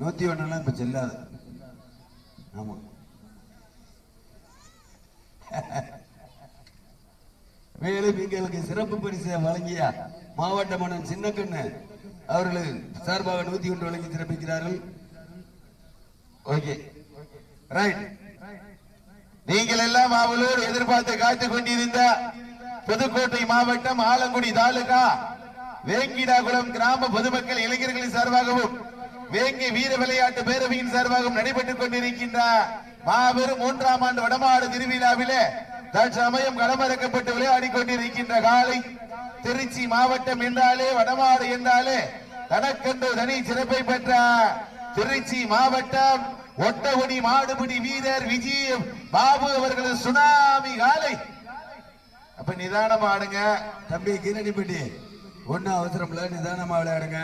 நூத்தி ஒண்ணுலாம் இப்ப செல்லாது. ஆமா. மேலும் எங்களுக்கு சிறப்பு பரிசை வழங்கிய மாவட்ட மன்னன் சின்னக்கண்ணு அவர்கள் சார்பாக நூத்தி ஒன்று வழங்கி சிறப்பிக்கிறார்கள். ஓகே. ரைட் நீங்கள் எல்லாம் அவளோடு எதிர்பார்த்து காத்துக் கொண்டிருந்த புதுக்கோட்டை மாவட்டம் ஆலங்குடி தாலுகா வேங்கிடாகுளம் கிராம பொதுமக்கள் இளைஞர்களின் சார்பாகவும் வேங்கை வீர விளையாட்டு பேரவையின் சார்பாகவும் நடைபெற்றுக் கொண்டிருக்கின்ற மாபெரும் மூன்றாம் ஆண்டு வடமாடு திருவிழாவிலே தற்சமயம் களமிறக்கப்பட்டு விளையாடி கொண்டிருக்கின்ற காலை திருச்சி மாவட்டம் என்றாலே வடமாடு என்றாலே தனக்கென்று தனி சிறப்பை பெற்ற திருச்சி மாவட்டம். ஒட்டகுடி மாடுபிடி வீரர் விஜய் பாபு அவர்களது சுனாமி காலை. அப்ப நிதானமா ஆடுங்க. தம்பி கீரணிப்பட்டி ஒன்னும் அவசரம் இல்ல நிதானமா விளையாடுங்க.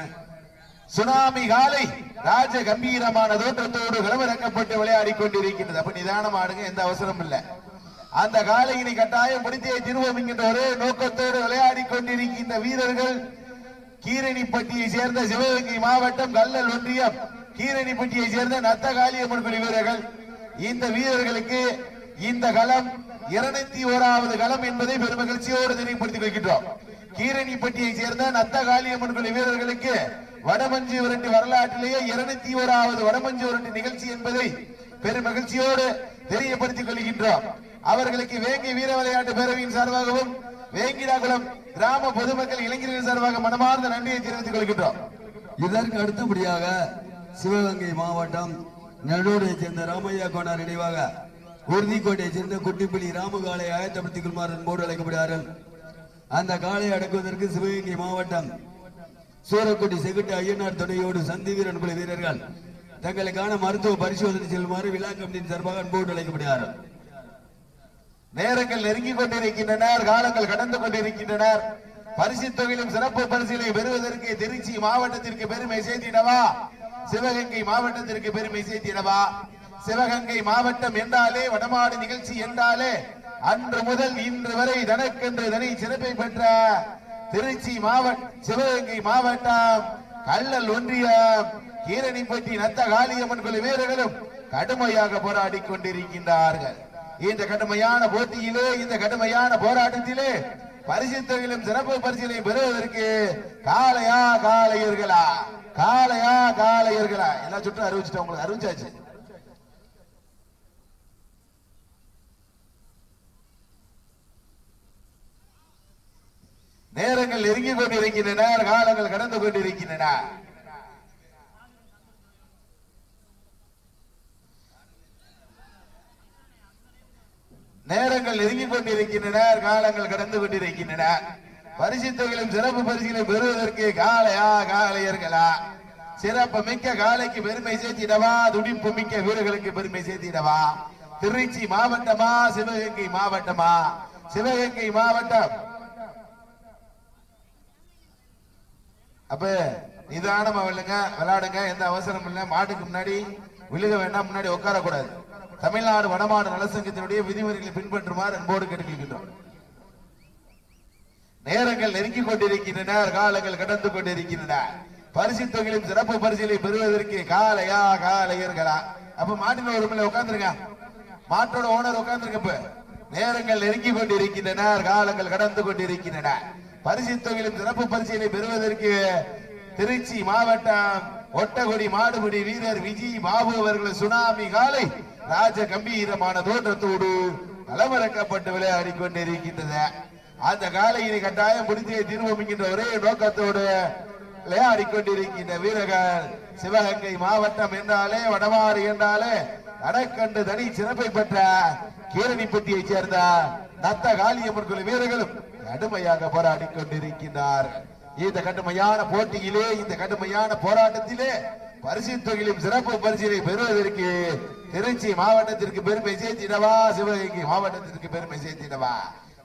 சுனாமி காலை ராஜ கம்பீரமான தோற்றத்தோடு களமிறக்கப்பட்டு விளையாடி கொண்டிருக்கின்றது. அப்ப நிதானம் ஆடுங்க எந்த அவசரம் இல்ல. அந்த காலையினை கட்டாயம் முடித்தே திருவோம் என்கின்ற ஒரே நோக்கத்தோடு விளையாடி கொண்டிருக்கின்ற வீரர்கள் கீரணிப்பட்டியை சேர்ந்த சிவகங்கை மாவட்டம் கல்லல் ஒன்றியம் கீரணிப்பட்டியை சேர்ந்த நத்தகாளியம்மன் குழு வீரர்கள். இந்த வீரர்களுக்கு இந்த களம் இருநூத்தி ஓராவது களம் என்பதை பெருமகிழ்ச்சியோடு தெரியப்படுத்திக் கொள்கின்றோம். கீரணிப்பட்டியை சேர்ந்த நத்தகாளியம்மன் குழு வீரர்களுக்கு வடமஞ்சி உருட்டு வரலாற்றிலேயே இருநூத்தி ஓராவது வடமஞ்சி உருட்டு நிகழ்ச்சி என்பதை பெரும் மகிழ்ச்சியோடு தெரியப்படுத்திக் கொள்கின்றோம். அவர்களுக்கு வேங்கை வீர விளையாட்டு பேரவையின் சார்பாகவும் வேங்கிடாகுளம் கிராம பொதுமக்கள் இளைஞர்கள் சார்பாக மனமார்ந்த நன்றியை தெரிவித்துக் கொள்கின்றோம். இதற்கு அடுத்தபடியாக சிவகங்கை மாவட்டம் நெல்லூரைச் சேர்ந்த ராமையா கோனார் நினைவாக உறுதிக்கோட்டையை சேர்ந்த குட்டிப்பிள்ளி ராமகாலை ஆயத்தப்படுத்திக் கொள்மாறு அன்போடு அழைக்கப்படுகிறார்கள். அந்த காலை அடக்குவதற்கு சிவகங்கை மாவட்டம் சூரக்குடி செகுட்டு ஐயனார் துணையோடு சந்தி வீரன் குழு வீரர்கள் தங்களுக்கான மருத்துவ பரிசோதனை செல்லுமாறு விழா கமிட்டியின் சார்பாக அன்போடு அழைக்கப்படுகிறார்கள் நேரங்கள் நெருங்கிக் கொண்டிருக்கின்றனர் காலங்கள் கடந்து கொண்டிருக்கின்றனர். பரிசு தொகையிலும் சிறப்பு பரிசுகளை பெறுவதற்கு திருச்சி மாவட்டத்திற்கு பெருமை சேர்த்திடவா? சிவகங்கை மாவட்டத்திற்கு பெருமை சேர்த்திடவா? சிவகங்கை மாவட்டம் என்றாலே வடமாடு நிகழ்ச்சி என்றாலே அன்று முதல் இன்று வரை தனக்கென்று தனி சிறப்பை பெற்ற திருச்சி மாவட்ட சிவகங்கை மாவட்டம் கள்ளல் ஒன்றியம் கீரணிப்பட்டி நத்த காளியம்மன் குழு வீரர்களும் கடுமையாக போராடி கொண்டிருக்கின்றார்கள். இந்த கடுமையான போட்டியிலே இந்த கடுமையான போராட்டத்திலே பரிசுத்தொகையிலும் சிறப்பு பரிசிலை பெறுவதற்கு காளையா காளையர்களா? காளையா காளையர்களா? எல்லா சுற்றும் அறிவிச்சுட்டேன் உங்களுக்கு அறிவிச்சாச்சு? நேரங்கள் நெருங்கிக் கொண்டிருக்கின்றன காலங்கள் கடந்து கொண்டிருக்கின்றன. நேரங்கள் நெருங்கிக் கொண்டிருக்கின்றன காலங்கள் கடந்து கொண்டிருக்கின்றன. பரிசு தொகையிலும் சிறப்பு பரிசுகளை பெறுவதற்கு காலையா காளையர்களா சிறப்பு மிக்க காலைக்கு பெருமை சேர்த்திடவா? துடிப்பு மிக்க வீரர்களுக்கு பெருமை சேர்த்திடவா? திருச்சி மாவட்டமா சிவகங்கை மாவட்டமா? சிவகங்கை மாவட்டம் அப்ப நிதானமா விழுங்க விளையாடுங்க எந்த அவசரம் இல்ல. மாட்டுக்கு முன்னாடி விழுக வேண்டாம் முன்னாடி உட்கார கூடாது தமிழ்நாடு வடமாடு நலசங்கத்தினுடைய விதிமுறைகளை பின்பற்றுமாறு அன்போடு கேட்டுக்கொள்கின்றோம். நேரங்கள் நெருங்கிக் கொண்டிருக்கின்றன காலங்கள் கடந்து கொண்டிருக்கின்றன. பரிசு தொகையிலும் சிறப்பு பரிசுகளை பெறுவதற்கு காலையா காலையர்களா? அப்ப மாட்டின ஒரு மேல உட்கார்ந்துருங்க. மாட்டோட ஓனர் உட்கார்ந்துருங்க நேரங்கள் நெருங்கிக் கொண்டிருக்கின்றன காலங்கள் கடந்து கொண்டிருக்கின்றன. பரிசு தொகையிலும் சிறப்பு பரிசீலனை பெறுவதற்கு திருச்சி மாவட்டம் ஒட்டகுடி மாடுபிடி வீரர் விஜய் பாபு அவர்கள் சுனாமி காலை ராஜ கம்பீரமான தோற்றத்தோடு களமிறக்கப்பட்டு விளையாடி கொண்டிருக்கின்றது அந்த காலையினை கட்டாயம் முடித்தே தீர்வோம் என்கின்ற ஒரே நோக்கத்தோடு விளையாடி கொண்டிருக்கின்ற வீரர்கள் சிவகங்கை மாவட்டம் என்றாலே வடமாறு என்றாலே அடக்கண்டு தனி சிறப்பை பெற்ற கீரணிப்பட்டியைச் சேர்ந்த நத்த காளியம்மன் குழு வீரர்களும் கடுமையாக போராடி கொண்டிருக்கின்றார்கள் இந்த கடுமையான போட்டியிலே இந்த கடுமையான போராட்டத்திலே பரிசு தொகையிலும் சிறப்பு பரிசிலை பெறுவதற்கு திருச்சி மாவட்டத்திற்கு பெருமை சேர்த்திடவா? சிவகங்கை மாவட்டத்திற்கு பெருமை சேர்த்திடவா?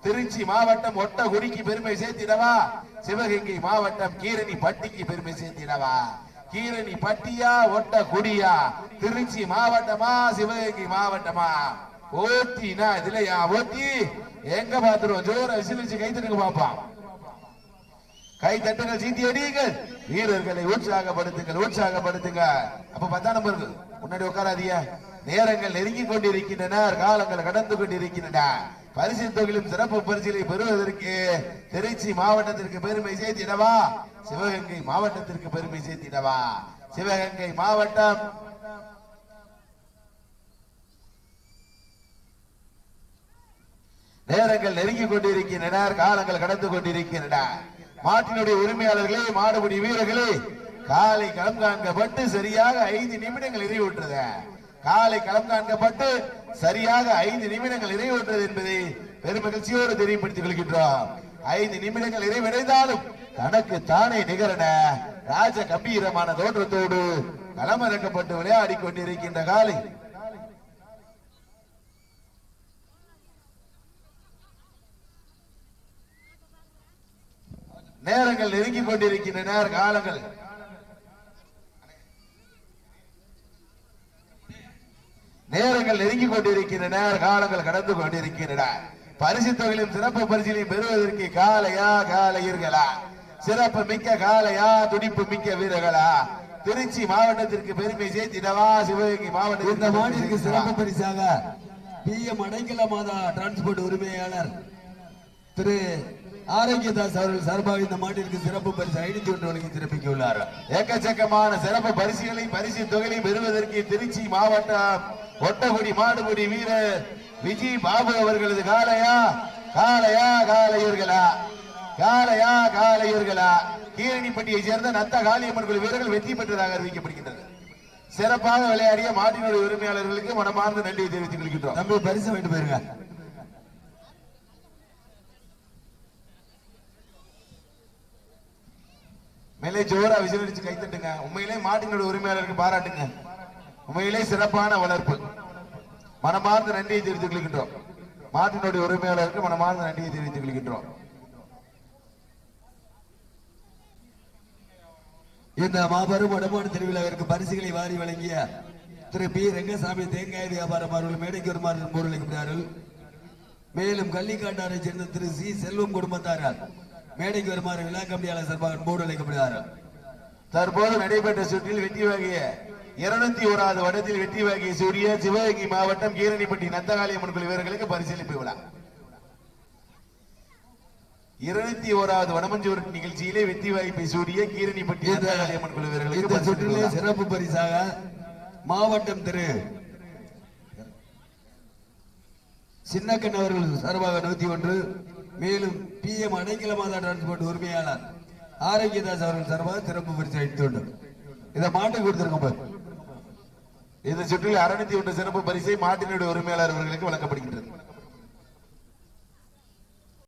திருச்சி மாவட்டம் ஒட்டகுடிக்கு பெருமை சேர்த்திடவா? சிவகங்கை மாவட்டம் கீரணி பட்டிக்கு பெருமை சேர்த்திடவா? கீரணி பட்டியா ஒட்ட குடியா திருச்சி மாவட்டமா சிவகங்கை மாவட்டமா. ஓட்டினா இதுலயா? ஓட்டி. எங்க பாத்துருவோம் ஜோர விசிலிச்சு கைத்தனுக்கு பாப்பான் கை தட்டுங்கள் சீட்டி அடியுங்கள். வீரர்களை உற்சாகப்படுத்துங்கள் உற்சாகப்படுத்துங்க. அப்ப பத்தாம் நம்பர்கள் முன்னாடி உட்காராதீங்க. நேரங்கள் நெருங்கி கொண்டிருக்கின்றன காலங்கள் கடந்து கொண்டிருக்கின்றன. பரிசு தொகையிலும் சிறப்பு பரிசிலை பெறுவதற்கு திருச்சி மாவட்டத்திற்கு பெருமை சேர்த்திடவா? சிவகங்கை மாவட்டத்திற்கு பெருமை சேர்த்திடவா? சிவகங்கை மாவட்டம். நேரங்கள் நெருங்கிக் கொண்டிருக்கின்றன காலங்கள் கடந்து கொண்டிருக்கின்றன. மாட்டினுடைய உரிமையாளர்களே மாடுபிடி வீரர்களே காலை களம் காண்கப்பட்டு சரியாக ஐந்து நிமிடங்கள் நிறைவுற்றது காலை களம் காண்கப்பட்டு சரியாக ஐந்து நிமிடங்கள் நிறைவேற்றது என்பதை பெருமகிழ்ச்சியோடு தெரியப்படுத்திக் கொள்கின்றோம். ஐந்து நிமிடங்கள் நிறைவடைந்தாலும் தனக்கு தானே நிகரன ராஜ கம்பீரமான தோற்றத்தோடு களமிறக்கப்பட்டு விளையாடி கொண்டிருக்கின்ற காலை. நேரங்கள் நெருங்கி நேர காலங்கள். நேரங்கள் நெருங்கி கொண்டிருக்கின்றன காலங்கள் கடந்து கொண்டிருக்கின்றன. பரிசு தொகையிலும் சிறப்பு பரிசிலையும் பெறுவதற்கு காலையா காலையர்களா? சிறப்பு மிக்க காலையா துடிப்பு மிக்க வீரர்களா? திருச்சி மாவட்டத்திற்கு பெருமை சேர்த்திடவா சிவகங்கை இந்த மாநிலத்திற்கு சிறப்பு பரிசாக B. M. Adaikala Matha transport உரிமையாளர் திரு. ஆரோக்கியதாஸ் அவர்கள் சார்பாக இந்த மாட்டிற்கு சிறப்பு பரிசு ஐநூத்தி ஒன்று வழங்கி சிறப்பிக்க உள்ளார். எக்கச்சக்கமான சிறப்பு பரிசுகளை பரிசு தொகையை பெறுவதற்கு திருச்சி மாவட்டம் ஒட்டகுடி மாடுபுடி வீரர் விஜய் பாபு அவர்களது காளையா? காளையா காளையர்களா? காளையா காளையர்களா? கீரணிப்பட்டியை சேர்ந்த நத்த காளியம்மன் குழு வீரர்கள் வெற்றி பெற்றதாக அறிவிக்கப்படுகின்றது. சிறப்பாக விளையாடிய மாட்டினுடைய உரிமையாளர்களுக்கு மனமார்ந்த நன்றியை தெரிவித்துக் கொள்கின்றோம். தம்பி பரிசு வாங்கிட்டு போயிருங்க. மேலே ஜோரா விசிலடிச்சு கைத்தட்டுங்க உண்மையிலே மாட்டினுடைய உரிமையாளருக்கு பாராட்டுங்க. உண்மையிலே சிறப்பான வளர்ப்பு. மனமார்ந்த நன்றியை தெரிவித்துக் கொள்கின்றோம். மாட்டினுடைய உரிமையாளருக்கு மனமார்ந்த நன்றியை தெரிவித்துக் கொள்கின்றோம். இந்த மாபெரும் வடமாடு திருவிழாவிற்கு பரிசுகளை வாரி வழங்கிய திரு பி. ரங்கசாமி தேங்காய் வியாபாரம் அவர்கள் மேடைக்கு வருமாறு முன்னிலைக்கிறார்கள் மேலும் கள்ளிக்காட்டாரை சேர்ந்த திரு சி. செல்வம் குடும்பத்தாரால் மேடைக்கு வருமாறு விழா கமிட்டியாளர் சார்பாக போர்டு அழைக்கப்படுகிறார்கள். தற்போது நடைபெற்ற சுற்றில் வெற்றி வகையை இருநூத்தி ஓராவது வடத்தில் வெற்றி வாங்கிய சூரிய சிவகங்கை மாவட்டம் கீரணிப்பட்டி நந்தகாளியம்மன் குழு வீரர்களுக்கு பரிசீலிப்பு விழா இருநூத்தி ஓராவது வடமஞ்சூர் நிகழ்ச்சியிலே வெற்றி வாய்ப்பை சூடிய கீரணிப்பட்டி நந்தகாளியம்மன் குழு வீரர்களுக்கு இந்த சுற்றிலே. சிறப்பு பரிசாக மாவட்டம் திரு சின்னக்கண் அவர்கள் சார்பாக நூத்தி ஒன்று மேலும் B M Adaikala Matha transport உரிமையாளர் ஆரோக்கியதாஸ் அவர்கள் சார்பாக சிறப்பு பரிசு அளித்து உண்டு இதை மாட்டுக்கு கொடுத்துருங்க பாரு. இந்த சுற்றில் அறுநூத்தி ஒன்று சிறப்பு பரிசை மாட்டினுடைய உரிமையாளர் அவர்களுக்கு வழங்கப்படுகின்றது.